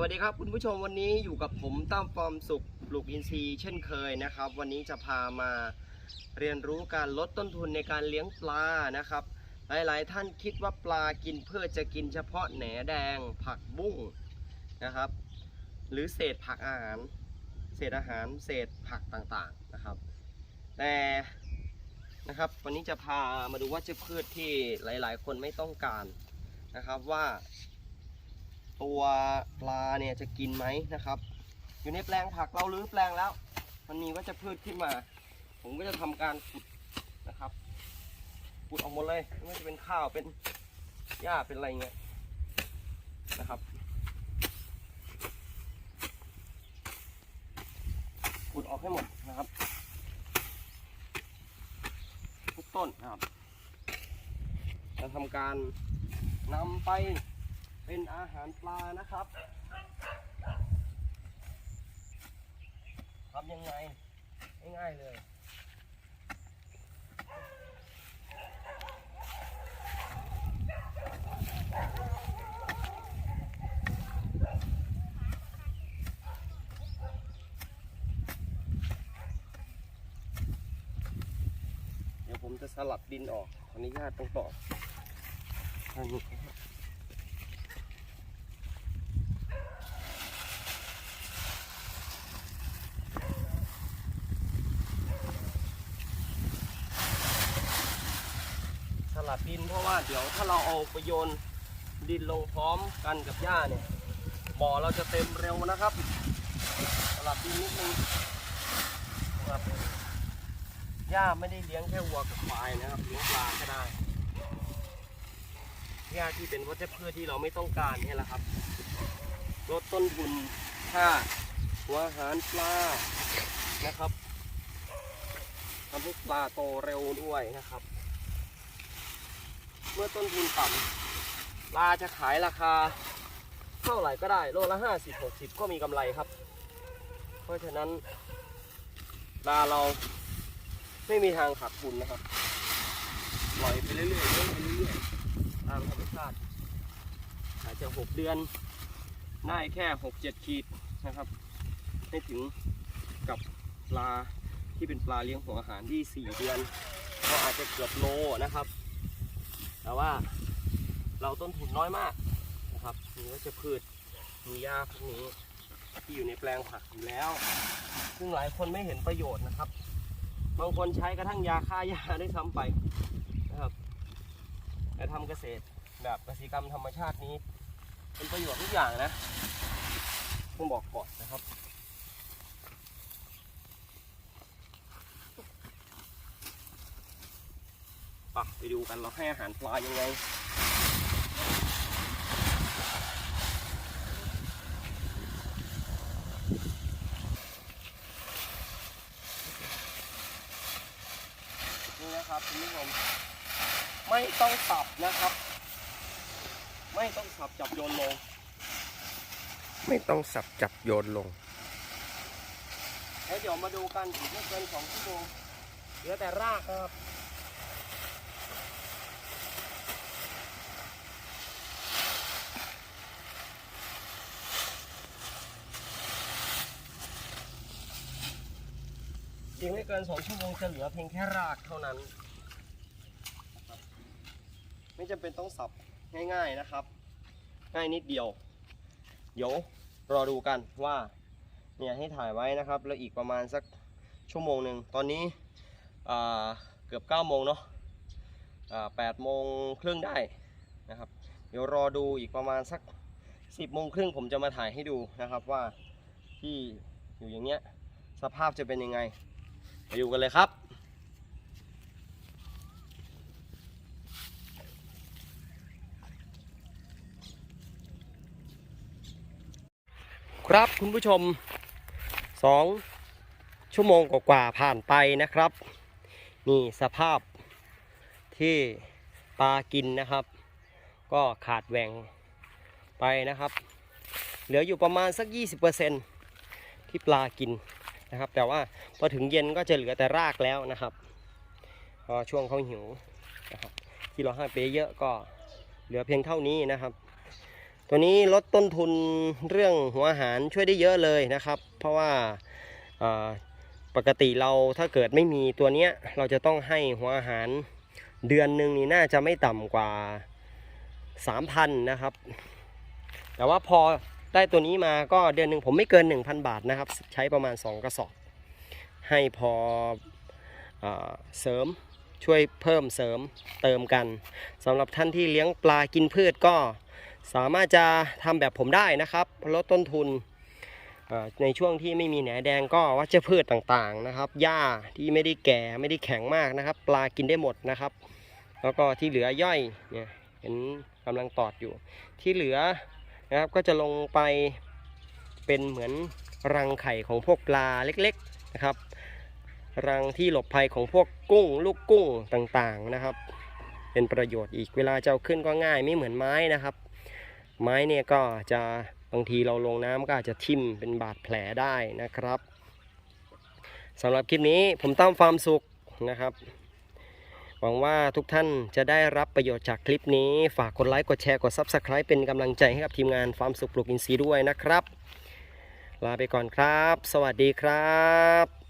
วัสดีครับคุณผู้ชมวันนี้อยู่กับผมตั้มฟอร์มสุขปลูกอินทรีย์เช่นเคยนะครับ วันนี้จะพามาเรียนรู้การลดต้นทุนในการเลี้ยงปลานะครับ หลายๆ ท่านคิดว่าปลากินเพื่อจะกินเฉพาะแหนแดง ผักบุ้งนะครับ หรือเศษผักอาหาร เศษอาหารเศษผักต่างๆนะครับ แต่นะครับ วันนี้จะพามาดูว่าจะพืชที่หลาย ๆ คนไม่ต้องการนะครับว่า ตัวปลาเนี่ยจะกินไหมนะครับ อยู่ในแปลงผักเรารื้อแปลงแล้ว มันมีวัชพืชขึ้นมา ผมก็จะทำการขุดนะครับขุดออกหมดเลยไม่ว่าจะเป็นข้าวเป็นหญ้าเป็นอะไรเงี้ยนะครับขุดออกให้หมดนะครับทุกต้นนะครับจะทำการนำไป เป็นอาหารปลานะครับทำยังไงง่ายๆเลยเดี๋ยวผมจะสลับดินออกขออนุญาตตรงต่อทางนี้ครับ ดินเพราะว่าเดี๋ยวถ้าเราเอาไปโยนดินลงพร้อมกันกับหญ้าเนี่ยบ่อเราจะเต็มเร็วนะครับสลับดินนิดนึงครับหญ้าไม่ได้เลี้ยงแค่วัวกับควายนะครับเลี้ยงปลาก็ได้หญ้าที่เป็นวัชพืชที่เราไม่ต้องการนี่แหละครับลดต้นทุนค่าหัวอาหารปลานะครับทำให้ปลาโตเร็วด้วยนะครับ เมื่อต้นทุนต่ำปลาจะขายราคา เท่าไหร่ก็ได้โลละห้าสิบหกสิบก็มีกำไรครับ เพราะฉะนั้นปลาเราไม่มีทางขาดทุนนะครับปล่อยไปเรื่อยๆเลี้ยงไปเรื่อยๆตามธรรมชาติอาจจะหกเดือนได้แค่หกเจ็ดขีดนะครับไม่ถึงกับปลาที่เป็นปลาเลี้ยงหัวอาหารที่สี่เดือน ก็อาจจะเกือบโลนะครับ แต่ว่าเราต้นทุนน้อยมากนะครับ มีวัชพืช มีหญ้าพวกนี้ที่อยู่ในแปลงผักอยู่แล้ว ซึ่งหลายคนไม่เห็นประโยชน์นะครับ บางคนใช้กระทั่งยาฆ่าหญ้าได้ซ้ำไปนะครับแต่ทำเกษตรแบบเกษตรกรรมธรรมชาตินี้ เป็นประโยชน์ทุกอย่างนะต้องบอกก่อนนะครับ ปะไป ดูกันเราให้อาหารปลายังไงนี่นะครับคุณผู้ชมไม่ต้องสับนะครับ ไม่ต้องสับจับโยนลง ไม่ต้องสับจับโยนลงแล้วเดี๋ยวมาดูกันอีกไม่เกินสองชั่วโมงเหลือแต่รากนะครับ อีกไม่เกินสองชั่วโมงจะเหลือเพียงแค่รากเท่านั้นนะครับไม่จำเป็นต้องสับง่ายๆนะครับ ง่ายนิดเดียว เดี๋ยวรอดูกันว่าเนี่ยให้ถ่ายไว้นะครับ แล้วอีกประมาณสักชั่วโมงหนึ่งตอนนี้เกือบ9ก้าโมงเนาะแปดโมงครึ่งได้นะครับ เดี๋ยวรอดูอีกประมาณสัก 10โมงครึ่งผมจะมาถ่ายให้ดูนะครับว่าที่อยู่อย่างเงี้ยสภาพจะเป็นยังไง ไปดูกันเลยครับครับคุณผู้ชมสองชั่วโมงกว่าๆผ่านไปนะครับ นี่สภาพที่ปลากินนะครับ ก็ขาดแหว่งไปนะครับ เหลืออยู่ประมาณสัก 20%ที่ปลากิน นะครับ แต่ว่าพอถึงเย็นก็จะเหลือแต่รากแล้วนะครับพอช่วงเขาหิวนะครับที่เราให้ไปเยอะก็เหลือเพียงเท่านี้นะครับ ตัวนี้ลดต้นทุนเรื่องหัวอาหารช่วยได้เยอะเลยนะครับ เพราะว่าปกติเราถ้าเกิดไม่มีตัวเนี้ยเราจะต้องให้หัวอาหารเดือนหนึ่งนี่น่าจะไม่ต่ำกว่า 3,000 นะครับ แต่ว่าพอ ได้ตัวนี้มาก็เดือนหนึ่งผมไม่เกิน 1,000 บาทนะครับ ใช้ประมาณ 2 กระสอบ ให้พอเอเสริมช่วยเพิ่มเสริมเติมกันสำหรับท่านที่เลี้ยงปลากินพืชก็สามารถจะทำแบบผมได้นะครับลดต้นทุนในช่วงที่ไม่มีแหนแดงก็วัชพืชต่างๆนะครับหญ้าที่ไม่ได้แก่ไม่ได้แข็งมากนะครับ ปลากินได้หมดนะครับ แล้วก็ที่เหลือย่อยเนี่ยเห็นกำลังตอดอยู่ ที่เหลือ นะครับก็จะลงไปเป็นเหมือนรังไข่ของพวกปลาเล็กๆนะครับ รังที่หลบภัยของพวกกุ้ง ลูกกุ้งต่างๆนะครับ เป็นประโยชน์อีกเวลาจะเอาขึ้นก็ง่ายไม่เหมือนไม้นะครับ ไม้เนี่ยก็จะบางทีเราลงน้ำก็อาจจะทิ่มเป็นบาดแผลได้นะครับสำหรับคลิปนี้ผมตั้มฟาร์มสุขนะครับ หวังว่าทุกท่านจะได้รับประโยชน์จากคลิปนี้ ฝากกดไลค์กดแชร์กด Subscribe เป็นกำลังใจให้กับทีมงานฟาร์มสุขปลูกอินทรีย์ด้วยนะครับ ลาไปก่อนครับ สวัสดีครับ